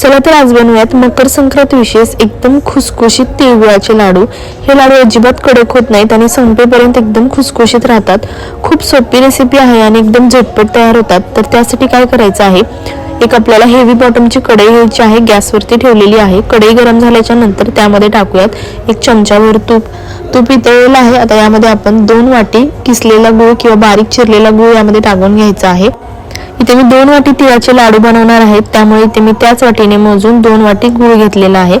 चला तर आज बनवूयात मकर संक्रांत विशेष एकदम खुसखुशीत तिळगुळाचे लाडू. हे लाडू अजिबात कडक होत नाहीत आणि संपेपर्यंत एकदम खुसखुशीत राहतात. खूप सोपी रेसिपी आहे आणि एकदम झटपट तयार होतात. तर त्यासाठी काय करायचं आहे? एक आपल्याला हेवी बॉटमची कढई घ्यायची आहे. गॅसवरती ठेवलेली आहे. कढई गरम झाल्याच्यानंतर त्यामध्ये टाकूयात एक चमचाभर तूप. तूप इतळलेलं आहे. आता यामध्ये आपण दोन वाटी किसलेला गूळ किंवा बारीक चिरलेला गूळ यामध्ये टाकून घ्यायचा आहे. इथे मी दोन वाटी तिळाचे लाडू बनवणार आहेत त्यामुळे इथे मी त्याच वाटीने मोजून दोन वाटी गुळ घेतलेला आहे.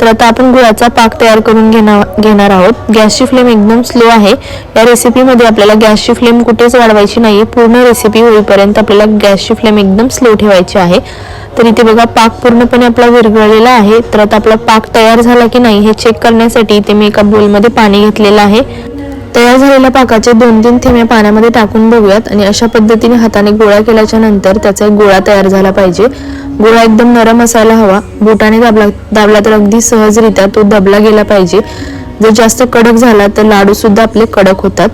तर आता आपण गुळाचा पाक तयार करून घेणार घेणार आहोत. गॅसची फ्लेम एकदम स्लो आहे. या रेसिपीमध्ये आपल्याला गॅसची फ्लेम कुठेच वाढवायची नाही पूर्ण रेसिपी होईपर्यंत आपल्याला गॅसची फ्लेम एकदम स्लो ठेवायची आहे. तर इथे बघा पाक पूर्णपणे आपला विरघळलेला आहे. तर आता आपला पाक तयार झाला की नाही हे चेक करण्यासाठी इथे मी एका बोलमध्ये पाणी घेतलेलं आहे. तयार झालेल्या पाकाचे दोन तीन थेंबे पाण्यामध्ये टाकून बघूयात आणि अशा पद्धतीने हाताने गोळा केल्याच्यानंतर त्याचा एक गोळा तयार झाला पाहिजे. गोळा एकदम नरम असायला हवा. बोटाने दाबला दाबला तर अगदी सहजरित्या तो दबला गेला पाहिजे. जर जास्त कडक झाला तर लाडू सुद्धा आपले कडक होतात.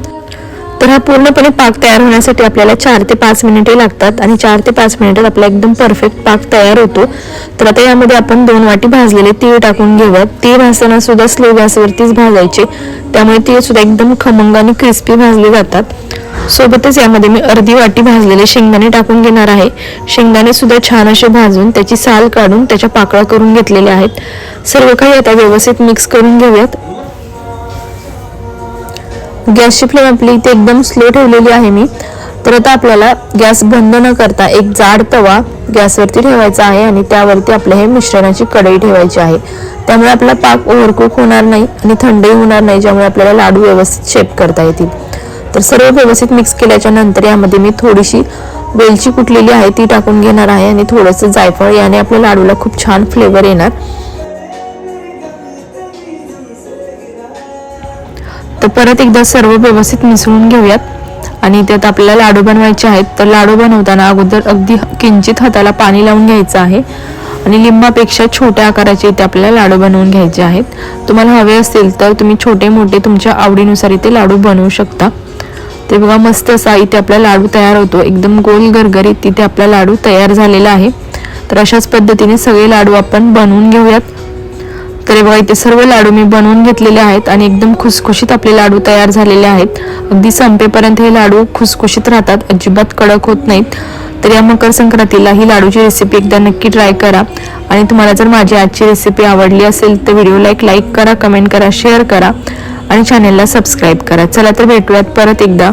तर हा पूर्णपणे पाक तयार होण्यासाठी आपल्याला चार ते पाच मिनिटे लागतात आणि चार ते पाच मिनिटात आपला एकदम परफेक्ट पाक तयार होतो. तर आता यामध्ये आपण दोन वाटी भाजलेले तीळ टाकून घेऊयात. तीळ भाजताना सुद्धा स्लो गॅसवरतीच भाजायचे. त्यामुळे तीळ सुद्धा एकदम खमंग आणि क्रिस्पी भाजले जातात. सोबतच यामध्ये मी अर्धी वाटी भाजलेले शेंगदाणे टाकून घेणार आहे. शेंगदाणे सुद्धा छान असे भाजून त्याची साल काढून त्याच्या पाकळ्या करून घेतलेले आहेत. सर्व काही आता व्यवस्थित मिक्स करून घेऊयात. गॅसची फ्लेम आपली इथे एकदम स्लो ठेवलेली आहे मी. तर आता आपल्याला गॅस बंद न करता एक जाड तवा गॅसवरती ठेवायचा आहे आणि त्यावरती आपल्या हे मिश्रणाची कढई ठेवायची आहे. त्यामुळे आपला पाक ओव्हरकुक होणार नाही आणि थंडही होणार नाही ज्यामुळे आपल्याला लाडू व्यवस्थित शेप करता येतील. तर सर्व व्यवस्थित मिक्स केल्याच्यानंतर यामध्ये मी थोडीशी वेलची कुटलेली आहे ती टाकून घेणार आहे आणि थोडंसं जायफळ याने आपल्या लाडूला खूप छान फ्लेवर येणार. तर परत एकदा सर्व व्यवस्थित मिसळून घेऊयात. आणि त्यात आपल्याला लाडू बनवायचे आहेत. तर लाडू बनवताना अगोदर अगदी किंचित हाताला पाणी लावून घ्यायचं आहे. आणि लिंबापेक्षा छोट्या आकाराचे इथे आपल्याला लाडू बनवून घ्यायचे आहेत. तुम्हाला हवे असतील तर तुम्ही छोटे मोठे तुमच्या आवडीनुसार इथे लाडू बनवू शकता. ते बघा मस्त असा इथे आपला लाडू तयार होतो. एकदम गोल गरगरीत तिथे आपला लाडू तयार झालेला आहे. तर अशाच पद्धतीने सगळे लाडू आपण बनवून घेऊयात. तर बघा इथे सर्व लाडू मी बनवून घेतलेले आहेत आणि एकदम खुसखुशीत आपले लाडू तयार झालेले आहेत. अगदी संपेपर्यंत हे लाडू खुसखुशीत राहतात अजिबात कडक होत नाहीत. तर या मकर संक्रांतीला ही लाडूची रेसिपी एकदा नक्की ट्राय करा. आणि तुम्हाला जर माझी आजची रेसिपी आवडली असेल तर व्हिडिओला एक लाईक करा कमेंट करा शेअर करा. आणि चॅनेलला सबस्क्राईब करा. चला तर भेटूयात परत एकदा.